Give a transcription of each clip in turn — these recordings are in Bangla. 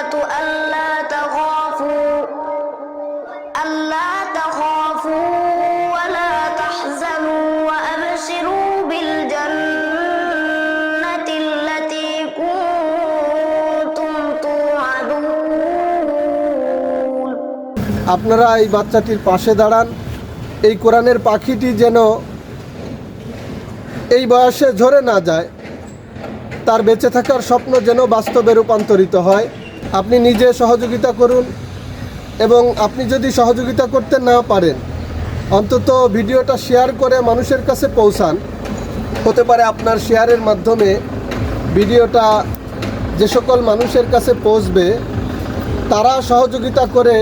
الملائكة ألا تخافوا ألا تخافوا ولا تحزنوا وأبشروا بالجنة التي كنتم توعدون আপনারা এই বাচ্চাটির পাশে দাঁড়ান এই কোরআনের পাখিটি যেন এই বয়সে ঝরে না যায় তার বেঁচে থাকার স্বপ্ন যেন বাস্তবে রূপান্তরিত হয় আপনি নিজে সহযোগিতা করুন এবং আপনি যদি সহযোগিতা করতে না পারেন, অন্তত ভিডিওটা শেয়ার করে মানুষের কাছে পৌঁছান। হতে পারে আপনার শেয়ারের মাধ্যমে ভিডিওটা যে সকল মানুষের কাছে পৌঁছবে, তারা সহযোগিতা করে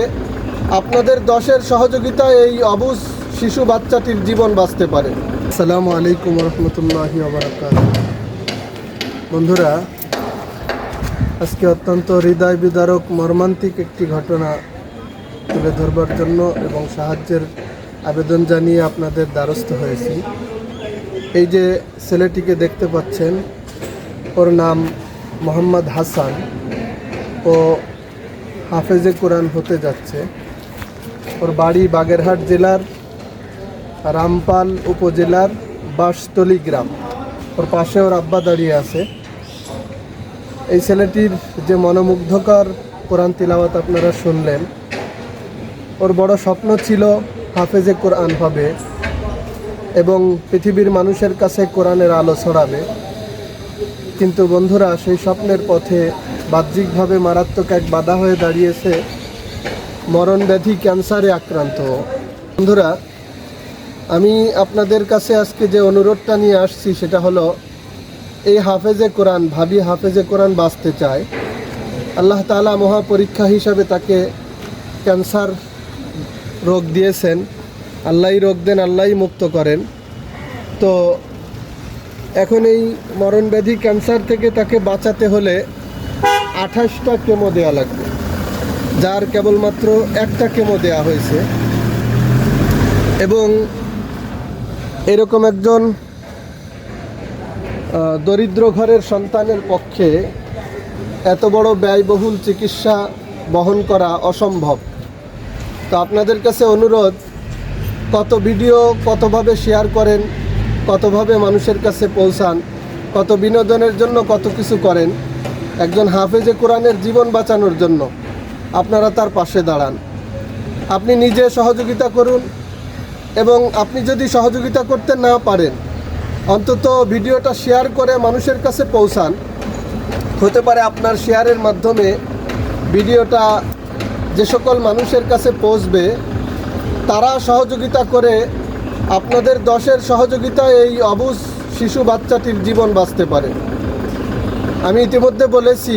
আপনাদের দশের সহযোগিতায় এই অবুজ শিশু বাচ্চাটির জীবন বাঁচতে পারে। আসসালামু আলাইকুম রহমতুল্লাহি বন্ধুরা আজকে অত্যন্ত হৃদয় বিদারক, মর্মান্তিক একটি ঘটনা তুলে ধরবার জন্য এবং সাহায্যের আবেদন জানিয়ে আপনাদের দ্বারস্থ হয়েছি। এই যে ছেলেটিকে দেখতে পাচ্ছেন, ওর নাম মোহাম্মদ হাসান। ও হাফেজে কোরআন হতে যাচ্ছে। ওর বাড়ি বাগেরহাট জেলার রামপাল উপজেলার বাঁশতলি গ্রাম। ওর পাশে ওর আব্বা দাঁড়িয়ে আছে। এই ছেলেটির যে মনোমুগ্ধকর কোরআন তিলাওয়াত আপনারা শুনলেন, ওর বড় স্বপ্ন ছিল হাফেজে কোরআন হবে এবং পৃথিবীর মানুষের কাছে কোরআনের আলো ছড়াবে। কিন্তু বন্ধুরা, সেই স্বপ্নের পথে বাহ্যিকভাবে মারাত্মক এক বাধা হয়ে দাঁড়িয়েছে মরণ ব্যাধি ক্যান্সারে আক্রান্ত। বন্ধুরা, আমি আপনাদের কাছে আজকে যে অনুরোধটা নিয়ে আসছি, সেটা হলো এই হাফেজে কোরআন, ভাবি হাফেজে কোরআন বাঁচতে চায়, আল্লাহ তাআলা মহাপরীক্ষা হিসাবে তাকে ক্যান্সার রোগ দিয়েছেন। আল্লাহই রোগ দেন, আল্লাহই মুক্ত করেন। তো এখন এই মরণ ব্যাধি ক্যান্সার থেকে তাকে বাঁচাতে হলে আঠাশটা কেমো দেওয়া লাগবে, যার কেবলমাত্র একটা কেমো দেওয়া হয়েছে। এবং এরকম একজন দরিদ্র ঘরের সন্তানের পক্ষে এত বড় ব্যয়বহুল চিকিৎসা বহন করা অসম্ভব। তো আপনাদের কাছে অনুরোধ, কত ভিডিও কতভাবে শেয়ার করেন, কতভাবে মানুষের কাছে পৌঁছান, কত বিনোদনের জন্য কত কিছু করেন, একজন হাফেজে কোরআনের জীবন বাঁচানোর জন্য আপনারা তার পাশে দাঁড়ান। আপনি নিজে সহযোগিতা করুন এবং আপনি যদি সহযোগিতা করতে না পারেন অন্তত ভিডিওটা শেয়ার করে মানুষের কাছে পৌঁছান। হতে পারে আপনার শেয়ারের মাধ্যমে ভিডিওটা যে সকল মানুষের কাছে পৌঁছবে, তারা সহযোগিতা করে আপনাদের দশের সহযোগিতায় এই অবুজ শিশু বাচ্চাটির জীবন বাঁচতে পারে। আমি ইতিমধ্যে বলেছি,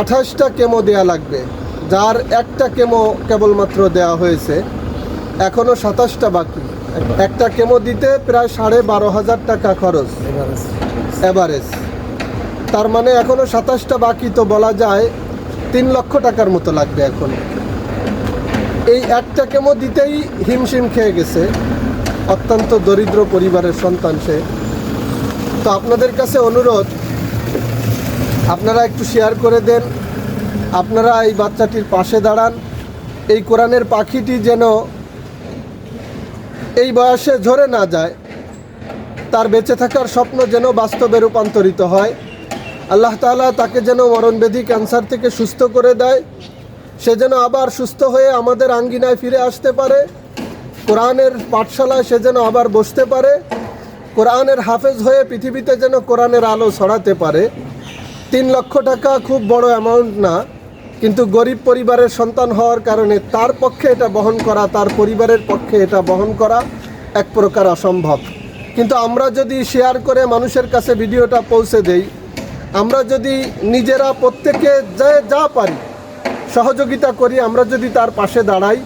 আঠাশটা কেমো দেয়া লাগবে, যার একটা কেমো কেবলমাত্র দেওয়া হয়েছে এখনও সাতাশটা বাকি। একটা কেমো দিতে প্রায় সাড়ে বারো হাজার টাকা খরচ। এভারেজ তার মানে এখনও সাতাশটা বাকি তো বলা যায় তিন লক্ষ টাকার মতো লাগবে এখন। এই একটা কেমো দিতেই হিমশিম খেয়ে গেছে। অত্যন্ত দরিদ্র পরিবারের সন্তান সে। তো আপনাদের কাছে অনুরোধ আপনারা একটু শেয়ার করে দেন আপনারা এই বাচ্চাটির পাশে দাঁড়ান। এই কোরআনের পাখিটি যেন এই বয়সে ঝরে না যায়। তার বেঁচে থাকার স্বপ্ন যেন বাস্তবে রূপান্তরিত হয়। আল্লাহ তাআলা তাকে যেন মরণবেধি ক্যান্সার থেকে সুস্থ করে দেয়। সে যেন আবার সুস্থ হয়ে আমাদের আঙ্গিনায় ফিরে আসতে পারে। কোরআনের পাঠশালায় সে যেন আবার বসতে পারে। কোরআনের হাফেজ হয়ে পৃথিবীতে যেন কোরআনের আলো ছড়াতে পারে। তিন লক্ষ টাকা খুব বড় অ্যামাউন্ট না। কিন্তু গরিব পরিবারের সন্তান হওয়ার কারণে তার পক্ষে এটা বহন করা, তার পরিবারের পক্ষে এটা বহন করা এক প্রকার অসম্ভব। কিন্তু আমরা যদি শেয়ার করে মানুষের কাছে ভিডিওটা পৌঁছে দেই, আমরা যদি নিজেরা প্রত্যেকে যে যা পারি সহযোগিতা করি, আমরা যদি তার পাশে দাঁড়াই,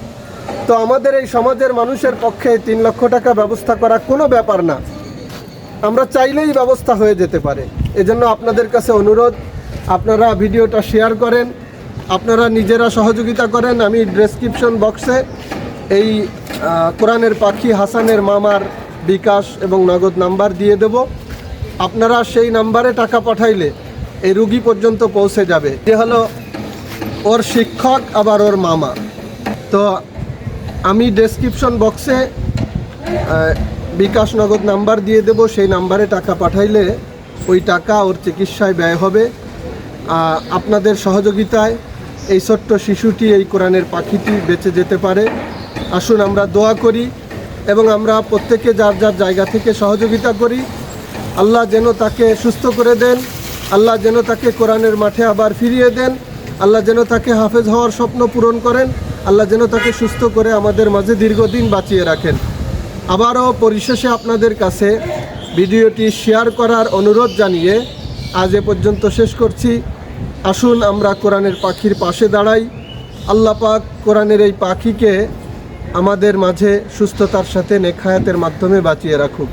তো আমাদের এই সমাজের মানুষের পক্ষে তিন লক্ষ টাকা ব্যবস্থা করা কোনো ব্যাপার না। আমরা চাইলেই ব্যবস্থা হয়ে যেতে পারে। এজন্য আপনাদের কাছে অনুরোধ, আপনারা ভিডিওটা শেয়ার করেন আপনারা নিজেরা সহযোগিতা করেন। আমি ডেসক্রিপশন বক্সে এই কোরআনের পাখি হাসানের মামার বিকাশ এবং নগদ নাম্বার দিয়ে দেব। আপনারা সেই নাম্বারে টাকা পাঠাইলে এই রুগী পর্যন্ত পৌঁছে যাবে। যে হলো ওর শিক্ষক, আবার ওর মামা। তো আমি ডেসক্রিপশন বক্সে বিকাশ নগদ নাম্বার দিয়ে দেব। সেই নাম্বারে টাকা পাঠাইলে ওই টাকা ওর চিকিৎসায় ব্যয় হবে। আপনাদের সহযোগিতায় এই ছোট্ট শিশুটি এই কোরআনের পাখিটি বেঁচে যেতে পারে। আসুন আমরা দোয়া করি এবং আমরা প্রত্যেকে যার যার জায়গা থেকে সহযোগিতা করি। আল্লাহ যেন তাকে সুস্থ করে দেন, আল্লাহ যেন তাকে কোরআনের মাঠে আবার ফিরিয়ে দেন, আল্লাহ যেন তাকে হাফেজ হওয়ার স্বপ্ন পূরণ করেন, আল্লাহ যেন তাকে সুস্থ করে আমাদের মাঝে দীর্ঘদিন বাঁচিয়ে রাখেন। আবারও পরিশেষে আপনাদের কাছে ভিডিওটি শেয়ার করার অনুরোধ জানিয়ে আজ এ পর্যন্ত শেষ করছি। আসুন আমরা কোরআনের পাখির পাশে দাঁড়াই। আল্লাহ পাক কোরআনের এই পাখিকে আমাদের মাঝে সুস্থতার সাথে নেখায়াতের মাধ্যমে বাঁচিয়ে রাখুক।